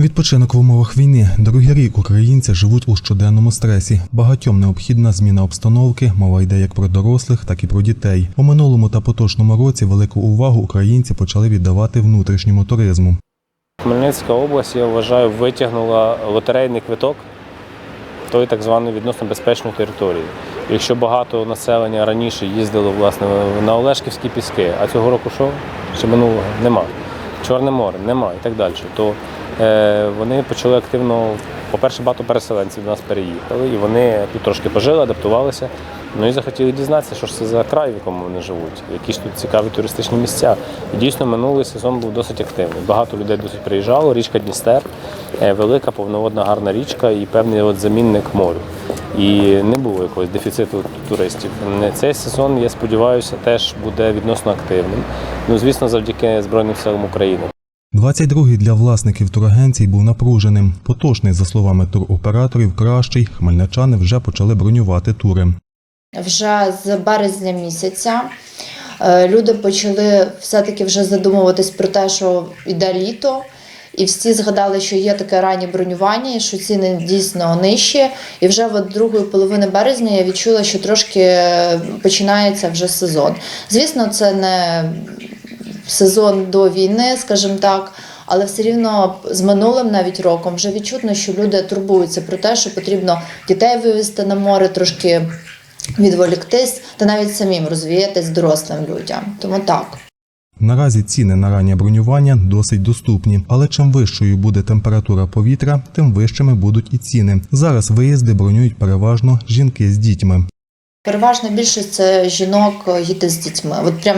Відпочинок в умовах війни. Другий рік українці живуть у щоденному стресі. Багатьом необхідна зміна обстановки. Мова йде як про дорослих, так і про дітей. У минулому та поточному році велику увагу українці почали віддавати внутрішньому туризму. Хмельницька область, я вважаю, витягнула лотерейний квиток тої так званої відносно безпечної території. Якщо багато населення раніше їздило власне на Олешківські піски, а цього року що? Ще минулого нема. Чорне море нема і так далі. То вони почали активно, по-перше, багато переселенців до нас переїхали, і вони тут трошки пожили, адаптувалися. Ну і захотіли дізнатися, що ж це за край, в якому вони живуть, які ж тут цікаві туристичні місця. І дійсно минулий сезон був досить активний. Багато людей досить приїжджало. Річка Дністер, е, велика, повноводна, гарна річка і певний от замінник морю. І не було якогось дефіциту туристів. Е, Цей сезон, я сподіваюся, теж буде відносно активним. Ну, звісно, завдяки Збройним силам України. 22-й для власників турагенцій був напруженим. Поточний, за словами туроператорів, кращий. Хмельничани вже почали бронювати тури. Вже з березня місяця е, люди почали все-таки вже задумуватись про те, що йде літо. І всі згадали, що є таке раннє бронювання, що ціни дійсно нижчі. І вже от другої половини березня я відчула, що трошки починається вже сезон. Звісно, це не сезон до війни, скажімо так. Але все рівно з минулим навіть роком вже відчутно, що люди турбуються про те, що потрібно дітей вивезти на море, трошки відволіктись та навіть самим розвіятись дорослим людям. Тому так. Наразі ціни на раннє бронювання досить доступні, але чим вищою буде температура повітря, тим вищими будуть і ціни. Зараз виїзди бронюють переважно жінки з дітьми. Переважна більшість це жінок е, діти з дітьми. От прям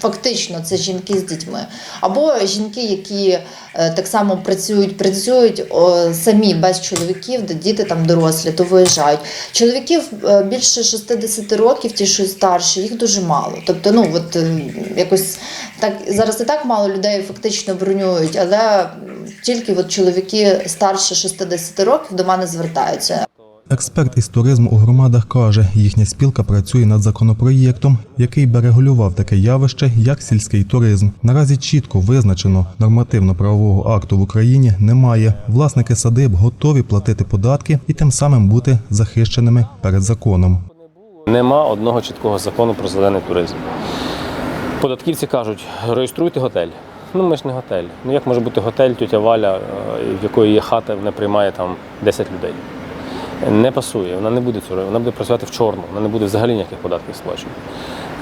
фактично це жінки з дітьми. Або жінки, які е, так само працюють, працюють самі без чоловіків, де діти там дорослі, то виїжджають. Чоловіків е, більше 60 років, ті, що старші, їх дуже мало. Тобто, ну от е, якось так зараз і так мало людей фактично бронюють, але тільки от чоловіки старше 60 років до мене звертаються. Експерт із туризму у громадах каже, їхня спілка працює над законопроєктом, який би регулював таке явище, як сільський туризм. Наразі чітко визначено нормативно-правового акту в Україні немає. Власники садиб готові платити податки і тим самим бути захищеними перед законом. Нема одного чіткого закону про зелений туризм. Податківці кажуть, реєструйте готель. Ну ми ж не готель. Ну як може бути готель, тетя Валя, е, в якої є хата, вона приймає там 10 людей. Не пасує, вона не буде цього, вона буде працювати в чорну, вона не буде взагалі ніяких податків сплачувати.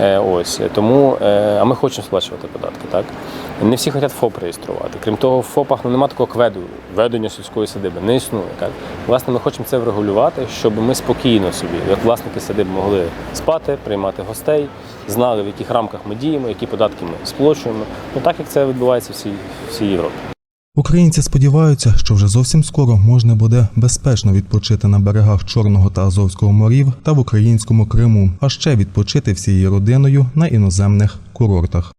Е, ось тому, е, а ми хочемо сплачувати податки, так? Не всі хочуть ФОП реєструвати. Крім того, в ФОПах ну, немає такого кведу, ведення сільської садиби, не існує. Так? Власне, ми хочемо це врегулювати, щоб ми спокійно собі, як власники садиб, могли спати, приймати гостей, знали, в яких рамках ми діємо, які податки ми сплачуємо. Ну так як це відбувається в всій, всій Європі. Українці сподіваються, що вже зовсім скоро можна буде безпечно відпочити на берегах Чорного та Азовського морів та в українському Криму, а ще відпочити всією родиною на іноземних курортах.